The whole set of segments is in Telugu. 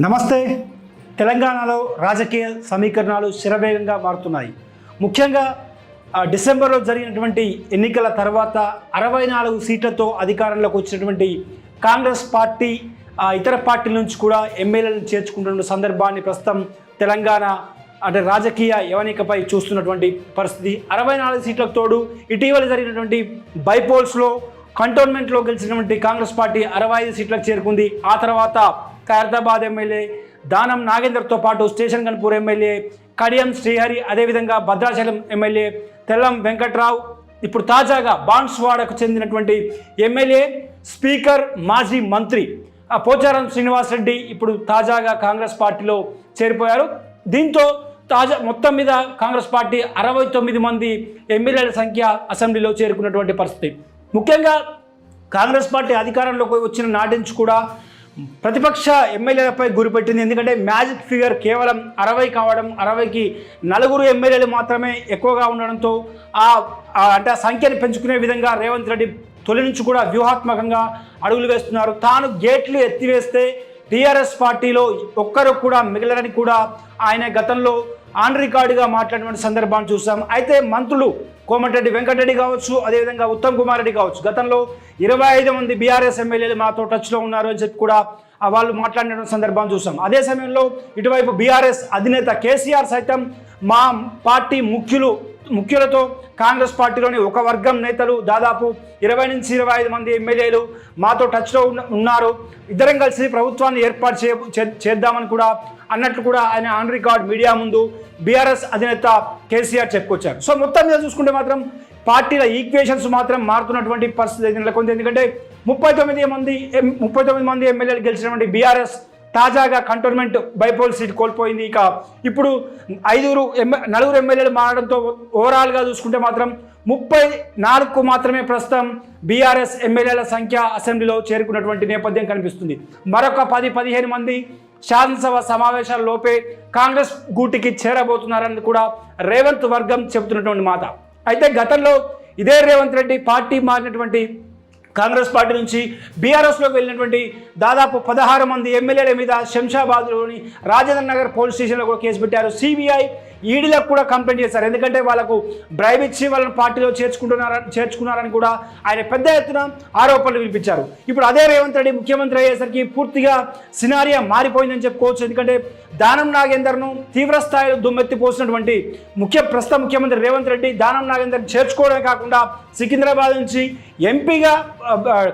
నమస్తే. తెలంగాణలో రాజకీయ సమీకరణాలు శరవేగంగా మారుతున్నాయి. ముఖ్యంగా డిసెంబర్లో జరిగినటువంటి ఎన్నికల తర్వాత అరవై నాలుగు సీట్లతో అధికారంలోకి వచ్చినటువంటి కాంగ్రెస్ పార్టీ ఇతర పార్టీల నుంచి కూడా ఎమ్మెల్యేలను చేర్చుకుంటున్న సందర్భాన్ని ప్రస్తుతం తెలంగాణ అంటే రాజకీయ యవనికపై చూస్తున్నటువంటి పరిస్థితి. అరవై నాలుగు సీట్లకు తోడు ఇటీవల జరిగినటువంటి బైపోల్స్లో కంటోన్మెంట్లో గెలిచినటువంటి కాంగ్రెస్ పార్టీ అరవై ఐదు సీట్లకు చేరుకుంది. ఆ తర్వాత ఖైరతాబాద్ ఎమ్మెల్యే దానం నాగేందర్తో పాటు స్టేషన్ గన్పూర్ ఎమ్మెల్యే కడియం శ్రీహరి అదేవిధంగా భద్రాచలం ఎమ్మెల్యే తెల్లం వెంకట్రావు ఇప్పుడు తాజాగా బాన్స్వాడకు చెందినటువంటి ఎమ్మెల్యే స్పీకర్ మాజీ మంత్రి ఆ పోచారం శ్రీనివాసరెడ్డి ఇప్పుడు తాజాగా కాంగ్రెస్ పార్టీలో చేరిపోయారు. దీంతో తాజా మొత్తం మీద కాంగ్రెస్ పార్టీ అరవై తొమ్మిది మంది ఎమ్మెల్యేల సంఖ్య అసెంబ్లీలో చేరుకున్నటువంటి పరిస్థితి. ముఖ్యంగా కాంగ్రెస్ పార్టీ అధికారంలోకి వచ్చిన నాటి నుంచి కూడా ప్రతిపక్ష ఎమ్మెల్యేలపై గురిపెట్టింది. ఎందుకంటే మ్యాజిక్ ఫిగర్ కేవలం అరవై కావడం అరవైకి నలుగురు ఎమ్మెల్యేలు మాత్రమే ఎక్కువగా ఉండడంతో ఆ అంటే ఆ సంఖ్యను పెంచుకునే విధంగా రేవంత్ రెడ్డి తొలి నుంచి కూడా వ్యూహాత్మకంగా అడుగులు వేస్తున్నారు. తాను గేట్లు ఎత్తివేస్తే టీఆర్ఎస్ పార్టీలో ఒక్కరు కూడా మిగలరని కూడా ఆయన గతంలో ఆన్ రికార్డుగా మాట్లాడిన సందర్భాన్ని చూసాం. అయితే మంత్రులు కోమటిరెడ్డి వెంకటరెడ్డి కావచ్చు అదేవిధంగా ఉత్తమ్ కుమార్ రెడ్డి కావచ్చు గతంలో ఇరవై ఐదు మంది బీఆర్ఎస్ ఎమ్మెల్యేలు మాతో టచ్లో ఉన్నారు అని చెప్పి కూడా వాళ్ళు మాట్లాడిన సందర్భాన్ని చూసాం. అదే సమయంలో ఇటువైపు బీఆర్ఎస్ అధినేత కేసీఆర్ సైతం మా పార్టీ ముఖ్యులు ముఖ్యులతో కాంగ్రెస్ పార్టీలోని ఒక వర్గం నేతలు దాదాపు ఇరవై నుంచి ఇరవై ఐదు మంది ఎమ్మెల్యేలు మాతో టచ్లో ఉన్నారు. ఇద్దరం కలిసి ప్రభుత్వాన్ని ఏర్పాటు చే చే- చేద్దామని కూడా అన్నట్లు కూడా ఆయన ఆన్ రికార్డ్ మీడియా ముందు బీఆర్ఎస్ అధినేత కేసీఆర్ చెప్పుకొచ్చారు. సో మొత్తం మీద చూసుకుంటే మాత్రం పార్టీల ఈక్వేషన్స్ మాత్రం మారుతున్నటువంటి పరిస్థితి నెలకొంది. ఎందుకంటే ముప్పై తొమ్మిది మంది ముప్పై తొమ్మిది మంది ఎమ్మెల్యేలు గెలిచినటువంటి బీఆర్ఎస్ తాజాగా కంటోన్మెంట్ బైపోల్ సీట్ కోల్పోయింది. ఇక ఇప్పుడు ఐదుగురు ఎమ్మె నలుగురు ఎమ్మెల్యేలు మారడంతో ఓవరాల్గా చూసుకుంటే మాత్రం ముప్పై నాలుగుకు మాత్రమే ప్రస్తుతం బీఆర్ఎస్ ఎమ్మెల్యేల సంఖ్య అసెంబ్లీలో చేరుకున్నటువంటి నేపథ్యం కనిపిస్తుంది. మరొక పది పదిహేను మంది శాసనసభ సమావేశాల లోపే కాంగ్రెస్ గూటికి చేరబోతున్నారని కూడా రేవంత్ వర్గం చెబుతున్నటువంటి మాట. అయితే గతంలో ఇదే రేవంత్ రెడ్డి పార్టీ మారినటువంటి కాంగ్రెస్ పార్టీ నుంచి బీఆర్ఎస్లోకి వెళ్ళినటువంటి దాదాపు పదహారు మంది ఎమ్మెల్యేల మీద శంషాబాద్లోని రాజేంద్ర నగర్ పోలీస్ స్టేషన్లో కూడా కేసు పెట్టారు. సిబిఐ ఈడీలకు కూడా కంప్లైంట్ చేశారు. ఎందుకంటే వాళ్ళకు బ్రైబ్ ఇచ్చి వాళ్ళని పార్టీలో చేర్చుకుంటున్నారని చేర్చుకున్నారని కూడా ఆయన పెద్ద ఎత్తున ఆరోపణలు వినిపించారు. ఇప్పుడు అదే రేవంత్ రెడ్డి ముఖ్యమంత్రి అయ్యేసరికి పూర్తిగా సినారియా మారిపోయిందని చెప్పుకోవచ్చు. ఎందుకంటే దానం నాగేందర్ను తీవ్రస్థాయిలో దుమ్మెత్తి పోసినటువంటి ముఖ్య ప్రస్తుత ముఖ్యమంత్రి రేవంత్ రెడ్డి దానం నాగేందర్ చేర్చుకోవడమే కాకుండా సికింద్రాబాద్ నుంచి ఎంపీగా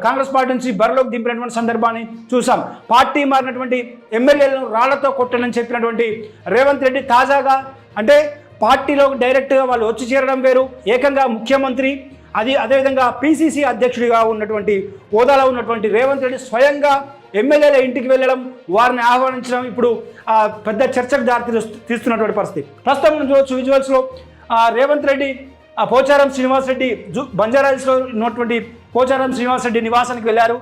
కాంగ్రెస్ పార్టీ నుంచి బరిలోకి దింపినటువంటి సందర్భాన్ని చూసాం. పార్టీ మారినటువంటి ఎమ్మెల్యేలను రాళ్ళతో కొట్టనని చెప్పినటువంటి రేవంత్ రెడ్డి తాజాగా అంటే పార్టీలో డైరెక్ట్గా వాళ్ళు వచ్చి చేరడం వేరు ఏకంగా ముఖ్యమంత్రి అది అదేవిధంగా పిసిసి అధ్యక్షుడిగా ఉన్నటువంటి హోదాలో ఉన్నటువంటి రేవంత్ రెడ్డి స్వయంగా ఎమ్మెల్యేల ఇంటికి వెళ్ళడం వారిని ఆహ్వానించడం ఇప్పుడు ఆ, పెద్ద చర్చకు దారి తీస్తున్నటువంటి పరిస్థితి. ప్రస్తుతం మనం చూడవచ్చు విజువల్స్లో రేవంత్ రెడ్డి ఆ పోచారం శ్రీనివాసరెడ్డి జు బంజారాహిల్స్లో ఉన్నటువంటి పోచారం శ్రీనివాసరెడ్డి నివాసానికి వెళ్ళారు.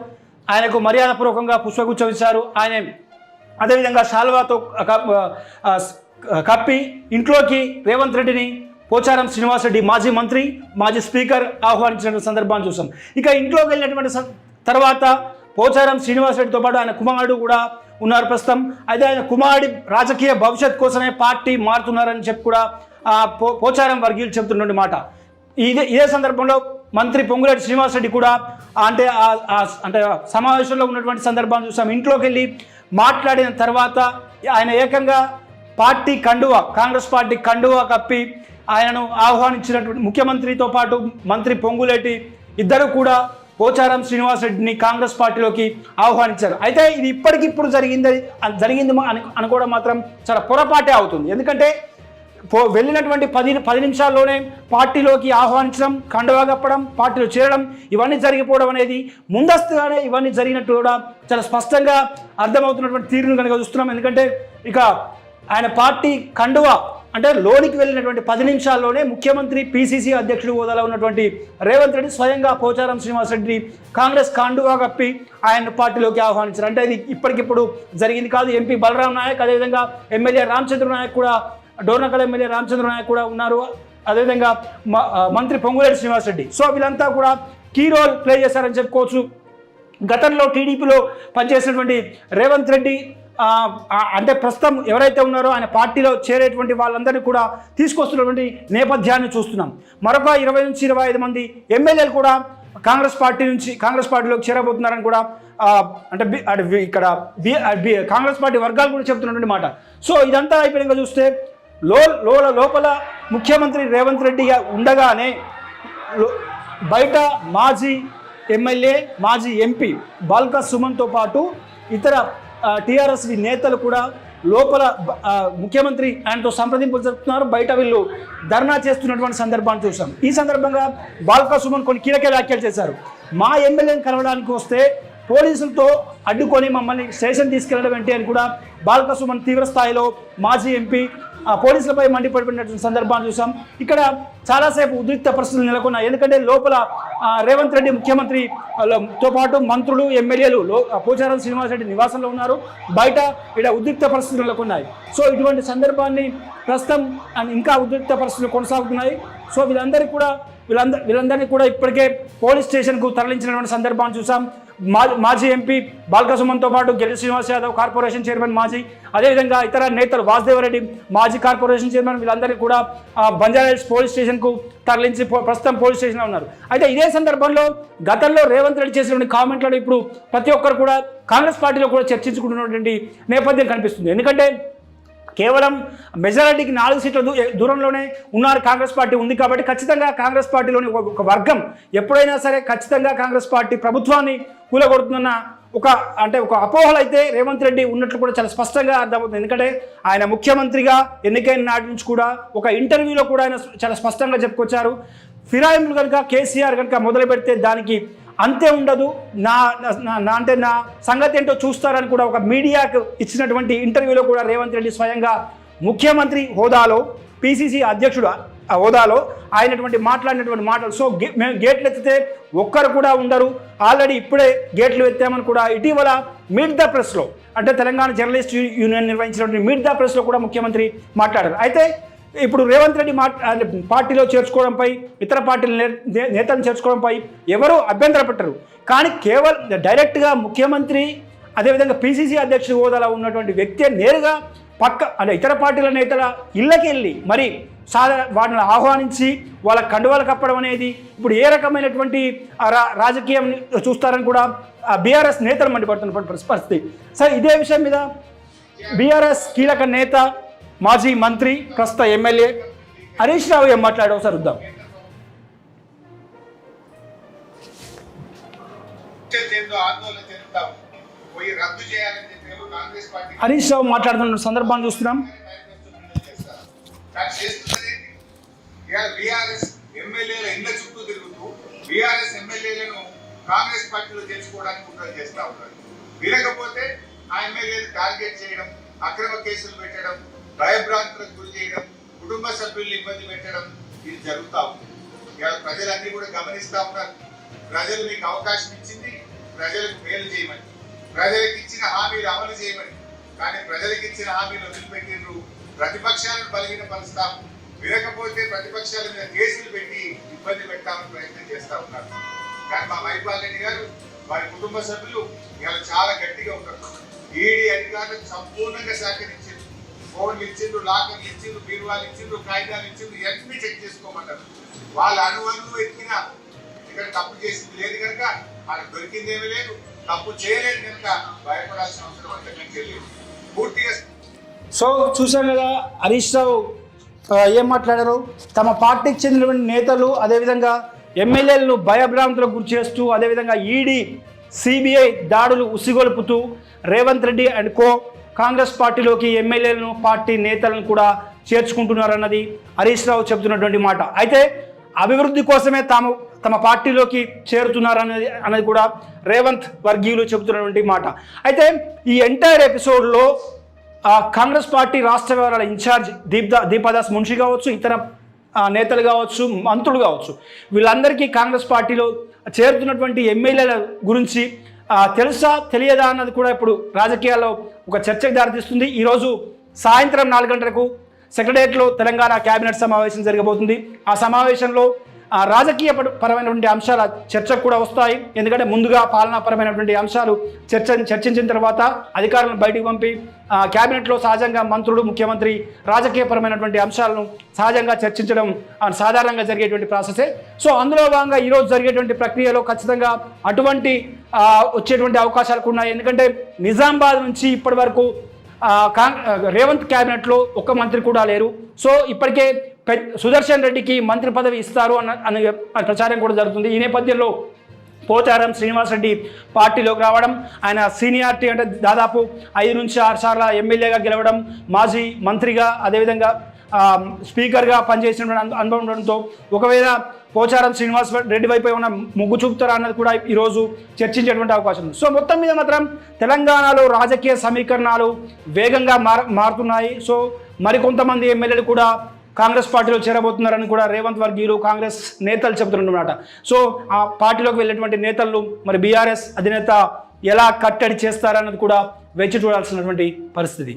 ఆయనకు మర్యాదపూర్వకంగా పుష్పగుచ్చం ఇచ్చారు ఆయన అదేవిధంగా శాల్వాతో కప్- కప్పి ఇంట్లోకి రేవంత్ రెడ్డిని పోచారం శ్రీనివాసరెడ్డి మాజీ మంత్రి మాజీ స్పీకర్ ఆహ్వానించిన సందర్భాన్ని చూసాం ఇక ఇంట్లోకి వెళ్ళినటువంటి తర్వాత పోచారం శ్రీనివాసరెడ్డితో పాటు ఆయన కుమారుడు కూడా ఉన్నారు ప్రస్తుతం. అయితే ఆయన కుమారుడి రాజకీయ భవిష్యత్ కోసమే పార్టీ మారుతున్నారని చెప్పి కూడా పో పోచారం వర్గీయులు చెబుతున్నటువంటి మాట. ఇదే ఇదే సందర్భంలో మంత్రి పొంగులేటి శ్రీనివాసరెడ్డి కూడా అంటే అంటే సమావేశంలో ఉన్నటువంటి సందర్భాన్ని చూసాం. ఇంట్లోకి వెళ్ళి మాట్లాడిన తర్వాత ఆయన ఏకంగా పార్టీ కండువా కాంగ్రెస్ పార్టీ కండువా కప్పి ఆయనను ఆహ్వానించినటువంటి ముఖ్యమంత్రితో పాటు మంత్రి పొంగులేటి ఇద్దరు కూడా పోచారం శ్రీనివాసరెడ్డిని కాంగ్రెస్ పార్టీలోకి ఆహ్వానించారు. అయితే ఇది ఇప్పటికిప్పుడు జరిగింది జరిగింది అని అనుకోవడం మాత్రం చాలా పొరపాటే అవుతుంది. ఎందుకంటే పో వెళ్ళినటువంటి పది పది నిమిషాల్లోనే పార్టీలోకి ఆహ్వానించడం కండవా కప్పడం పార్టీలో చేరడం ఇవన్నీ జరిగిపోవడం అనేది ముందస్తుగానే ఇవన్నీ జరిగినట్టు కూడా చాలా స్పష్టంగా అర్థమవుతున్నటువంటి తీరును కనుక చూస్తున్నాం. ఎందుకంటే ఇక ఆయన పార్టీ కండువా అంటే లోనికి వెళ్ళినటువంటి పది నిమిషాల్లోనే ముఖ్యమంత్రి పిసిసి అధ్యక్షుడు హోదాలో ఉన్నటువంటి రేవంత్ రెడ్డి స్వయంగా పోచారం శ్రీనివాసరెడ్డి కాంగ్రెస్ కండువా కప్పి ఆయన పార్టీలోకి ఆహ్వానించారు. అంటే ఇది ఇప్పటికిప్పుడు జరిగింది కాదు. ఎంపీ బలరాం నాయక్ అదేవిధంగా ఎమ్మెల్యే రామచంద్ర నాయక్ కూడా డోర్నకల్ ఎమ్మెల్యే రామచంద్ర నాయక్ కూడా ఉన్నారు. అదేవిధంగా మ- మంత్రి పొంగులేటి శ్రీనివాసరెడ్డి. సో వీళ్ళంతా కూడా కీ రోల్ ప్లే చేశారని చెప్పుకోవచ్చు. గతంలో టీడీపీలో పనిచేసినటువంటి రేవంత్ రెడ్డి అంటే ప్రస్తుతం ఎవరైతే ఉన్నారో ఆయన పార్టీలో చేరేటువంటి వాళ్ళందరినీ కూడా తీసుకొస్తున్నటువంటి నేపథ్యాన్ని చూస్తున్నాం. మరొక ఇరవై నుంచి ఇరవై ఐదు మంది ఎమ్మెల్యేలు కూడా కాంగ్రెస్ పార్టీ నుంచి కాంగ్రెస్ పార్టీలోకి చేరబోతున్నారని కూడా అంటే ఇక్కడ బి- కాంగ్రెస్ పార్టీ వర్గాలు కూడా చెప్తున్నటువంటి మాట. సో ఇదంతా అయిపోయినాక చూస్తే లో లోల లోపల ముఖ్యమంత్రి రేవంత్ రెడ్డిగా ఉండగానే బయట మాజీ ఎమ్మెల్యే మాజీ ఎంపీ బాల్కా సుమన్తో పాటు ఇతర టీఆర్ఎస్ నేతలు కూడా లోపల ముఖ్యమంత్రి ఆయనతో సంప్రదింపులు జరుపుతున్నారు. బయట వీళ్ళు ధర్నా చేస్తున్నటువంటి సందర్భాన్ని చూసాం ఈ సందర్భంగా బాల్కా సుమన్ కొన్ని కీలక వ్యాఖ్యలు చేశారు. మా ఎమ్మెల్యేని కలవడానికి వస్తే పోలీసులతో అడ్డుకొని మమ్మల్ని స్టేషన్ తీసుకెళ్ళడం ఏంటి అని కూడా బాల్క సుమన్ తీవ్ర స్థాయిలో మాజీ ఎంపీ పోలీసులపై మండిపడిపోయినటువంటి సందర్భాన్ని చూసాం. ఇక్కడ చాలాసేపు ఉద్రిక్త పరిస్థితులు నెలకొన్నాయి. ఎందుకంటే లోపల రేవంత్ రెడ్డి ముఖ్యమంత్రి తో పాటు మంత్రులు ఎమ్మెల్యేలు పోచారం శ్రీనివాస పోచారం శ్రీనివాసరెడ్డి నివాసంలో ఉన్నారు. బయట ఇక్కడ ఉద్రిక్త పరిస్థితులు నెలకొన్నాయి. సో ఇటువంటి సందర్భాన్ని ప్రస్తుతం అండ్ ఇంకా ఉద్రిక్త పరిస్థితులు కొనసాగుతున్నాయి. సో వీళ్ళందరికీ కూడా వీళ్ళందరి వీళ్ళందరినీ కూడా ఇప్పటికే పోలీస్ స్టేషన్కు తరలించినటువంటి సందర్భాన్ని చూసాం. మాజీ ఎంపీ బాల్క సుమన్తో పాటు గెలి శ్రీనివాస్ యాదవ్ కార్పొరేషన్ చైర్మన్ మాజీ అదేవిధంగా ఇతర నేతలు వాసుదేవరెడ్డి మాజీ కార్పొరేషన్ చైర్మన్ వీళ్ళందరినీ కూడా బంజారాహిల్స్ పోలీస్ స్టేషన్కు తరలించి పో- ప్రస్తుతం పోలీస్ స్టేషన్లో ఉన్నారు. అయితే ఇదే సందర్భంలో గతంలో రేవంత్ రెడ్డి చేసినటువంటి కామెంట్లను ఇప్పుడు ప్రతి ఒక్కరు కూడా కాంగ్రెస్ పార్టీలో కూడా చర్చించుకుంటున్నటువంటి నేపథ్యం కనిపిస్తుంది. ఎందుకంటే కేవలం మెజారిటీకి నాలుగు సీట్ల దూ- దూరంలోనే ఉన్నారు కాంగ్రెస్ పార్టీ ఉంది కాబట్టి ఖచ్చితంగా కాంగ్రెస్ పార్టీలోని ఒక- ఒక వర్గం ఎప్పుడైనా సరే ఖచ్చితంగా కాంగ్రెస్ పార్టీ ప్రభుత్వాన్ని కూలగొడుతుందన్న ఒక అంటే ఒక అపోహలు అయితే రేవంత్ రెడ్డి ఉన్నట్లు కూడా చాలా స్పష్టంగా అర్థమవుతుంది. ఎందుకంటే ఆయన ముఖ్యమంత్రిగా ఎన్నికైన నాటి నుంచి కూడా ఒక ఇంటర్వ్యూలో కూడా ఆయన చాలా స్పష్టంగా చెప్పుకొచ్చారు. ఫిరాయింపులు కనుక కేసీఆర్ కనుక మొదలు పెడితే దానికి అంతే ఉండదు. నా నా- అంటే నా సంగతి ఏంటో చూస్తారని కూడా ఒక మీడియాకు ఇచ్చినటువంటి ఇంటర్వ్యూలో కూడా రేవంత్ రెడ్డి స్వయంగా ముఖ్యమంత్రి హోదాలో పిసిసి అధ్యక్షుడు హోదాలో ఆయనటువంటి మాట్లాడినటువంటి మాటలు. సో గే- మేము గేట్లు ఎత్తితే ఒక్కరు కూడా ఉండరు. ఆల్రెడీ ఇప్పుడే గేట్లు ఎత్తామని కూడా ఇటీవల మీట్ ద ప్రెస్లో అంటే తెలంగాణ జర్నలిస్ట్ యూనియన్ నిర్వహించినటువంటి మీట్ ద ప్రెస్లో కూడా ముఖ్యమంత్రి మాట్లాడారు. అయితే ఇప్పుడు రేవంత్ రెడ్డి మా పార్టీలో చేర్చుకోవడంపై ఇతర పార్టీల నే- నేతలను చేర్చుకోవడంపై ఎవరూ అభ్యంతర పెట్టరు. కానీ కేవలం డైరెక్ట్గా ముఖ్యమంత్రి అదేవిధంగా పిసిసి అధ్యక్షుడు హోదాలో ఉన్నటువంటి వ్యక్తే నేరుగా పక్క అంటే ఇతర పార్టీల నేతల ఇళ్ళకి వెళ్ళి మరి సాధారణ వాటిని ఆహ్వానించి వాళ్ళ కండువాలు కప్పడం అనేది ఇప్పుడు ఏ రకమైనటువంటి రా రాజకీయం చూస్తారని కూడా బీఆర్ఎస్ నేతలు మండిపడుతున్నటువంటి పరిస్థితి. సరే ఇదే విషయం మీద బీఆర్ఎస్ కీలక నేత మాజీ మంత్రి ప్రస్తుత ఎమ్మెల్యే హరీష్ రావు ఏం మాట్లాడారు సార్ వద్దాం హరీష్ రావు మాట్లాడుతున్న సందర్భాన్ని చూస్తున్నాం. ఎమ్మెల్యేల ఇళ్ళ చుట్టూ తిరుగుతూ బీఆర్ఎస్ ఎమ్మెల్యేలను కాంగ్రెస్ పార్టీలో చేర్చుకోవడానికి కుట్రలు చేస్తా ఉన్నారు. వినకపోతే ఆ ఎమ్మెల్యేలు టార్గెట్ చేయడం అక్రమ కేసులు పెట్టడం భయభ్రాంతులకు గురి చేయడం కుటుంబ సభ్యుల్ని ఇబ్బంది పెట్టడం ఇది జరుగుతా ఉంది. ఇవాళ ప్రజలన్నీ కూడా గమనిస్తా ఉన్నారు. ప్రజలు మీకు అవకాశం ఇచ్చింది ప్రజలకు మేలు చేయమని. ప్రజలకు ఇచ్చిన హామీలు అమలు చేయమని. కానీ ప్రజలకు ఇచ్చిన హామీలు వదిలిపెట్టిండ్రు ప్రతిపక్షాలను బలహీనపరుస్తాం వినకపోతే ప్రతిపక్షాల మీద కేసులు పెట్టి ఇబ్బంది పెట్టాలని ప్రయత్నం చేస్తా ఉన్నారు. కానీ మా మైపాల్ రెడ్డి గారు వారి కుటుంబ సభ్యులు ఇవాళ చాలా గట్టిగా ఉన్నారు. ఈడీ అధికారులకు సంపూర్ణంగా సహకరించి ఫోన్లు ఇచ్చిండ్రు లాకర్లు ఇచ్చిండ్రు బీరువాలు ఇచ్చిండ్రు కాగితాలు ఇచ్చిండ్రు ఎన్ని చెక్ చేసుకోమంటారు. వాళ్ళ అణువణువు ఎత్తిన ఇక్కడ తప్పు చేసింది లేదు కనుక మనకు దొరికిందేమీ లేదు తప్పు చేయలేదు కనుక భయపడాల్సిన అవసరం అంతకంటే లేదు పూర్తిగా సో చూసాం కదా హరీష్ రావు ఏం మాట్లాడారు? తమ పార్టీకి చెందినటువంటి నేతలు అదేవిధంగా ఎమ్మెల్యేలను భయభ్రాంతులకు గురి చేస్తూ అదేవిధంగా ఈడీ సిబిఐ దాడులు ఉసిగొలుపుతూ రేవంత్ రెడ్డి అండ్ కో కాంగ్రెస్ పార్టీలోకి ఎమ్మెల్యేలను పార్టీ నేతలను కూడా చేర్చుకుంటున్నారన్నది హరీష్ రావు చెబుతున్నటువంటి మాట. అయితే అభివృద్ధి కోసమే తాము తమ పార్టీలోకి చేరుతున్నారన్నది అనేది కూడా రేవంత్ వర్గీయులు చెబుతున్నటువంటి మాట. అయితే ఈ ఎంటైర్ ఎపిసోడ్లో కాంగ్రెస్ పార్టీ రాష్ట్ర వ్యవహారాల ఇన్ఛార్జ్ దీప్దా దీపాదాస్ మున్షి కావచ్చు ఇతర నేతలు కావచ్చు మంత్రులు కావచ్చు వీళ్ళందరికీ కాంగ్రెస్ పార్టీలో చేరుతున్నటువంటి ఎమ్మెల్యేల గురించి తెలుసా? తెలియదా అన్నది కూడా ఇప్పుడు రాజకీయాల్లో ఒక చర్చకు దారితీస్తుంది. ఈరోజు సాయంత్రం నాలుగు గంటలకు సెక్రటరియట్లో తెలంగాణ కేబినెట్ సమావేశం జరగబోతుంది. ఆ సమావేశంలో రాజకీయ పరమైనటువంటి అంశాల చర్చకు కూడా వస్తాయి. ఎందుకంటే ముందుగా పాలనాపరమైనటువంటి అంశాలు చర్చ చర్చించిన తర్వాత అధికారులను బయటికి పంపి ఆ, క్యాబినెట్లో సహజంగా మంత్రులు ముఖ్యమంత్రి రాజకీయపరమైనటువంటి అంశాలను సహజంగా చర్చించడం సాధారణంగా జరిగేటువంటి ప్రాసెసే. సో అందులో భాగంగా ఈరోజు జరిగేటువంటి ప్రక్రియలో ఖచ్చితంగా అటువంటి వచ్చేటువంటి అవకాశాలు ఉన్నాయి. ఎందుకంటే నిజామాబాద్ నుంచి ఇప్పటి వరకు కాంగ్ రేవంత్ క్యాబినెట్లో ఒక్క మంత్రి కూడా లేరు. సో ఇప్పటికే సుదర్శన్ రెడ్డికి మంత్రి పదవి ఇస్తారు అన్న అనే ప్రచారం కూడా జరుగుతుంది. ఈ నేపథ్యంలో పోచారం శ్రీనివాసరెడ్డి పార్టీలోకి రావడం ఆయన సీనియారిటీ అంటే దాదాపు ఐదు నుంచి ఆరు సార్ల ఎమ్మెల్యేగా గెలవడం మాజీ మంత్రిగా అదేవిధంగా స్పీకర్గా పనిచేసిన అనుభవం ఉండడంతో ఒకవేళ పోచారం శ్రీనివాస్ రెడ్డి వైపు ఉన్న మొగ్గు చూపుతారా అన్నది కూడా ఈరోజు చర్చించేటువంటి అవకాశం ఉంది. సో మొత్తం మీద మాత్రం తెలంగాణలో రాజకీయ సమీకరణాలు వేగంగా మారుతున్నాయి. సో మరికొంతమంది ఎమ్మెల్యేలు కూడా కాంగ్రెస్ పార్టీలో చేరబోతున్నారని కూడా రేవంత్ వర్గీయులు కాంగ్రెస్ నేతలు చెబుతున్నమాట. సో ఆ పార్టీలోకి వెళ్ళేటువంటి నేతలు మరి బీఆర్ఎస్ అధినేత ఎలా కట్టడి చేస్తారన్నది కూడా వేచి చూడాల్సినటువంటి పరిస్థితి.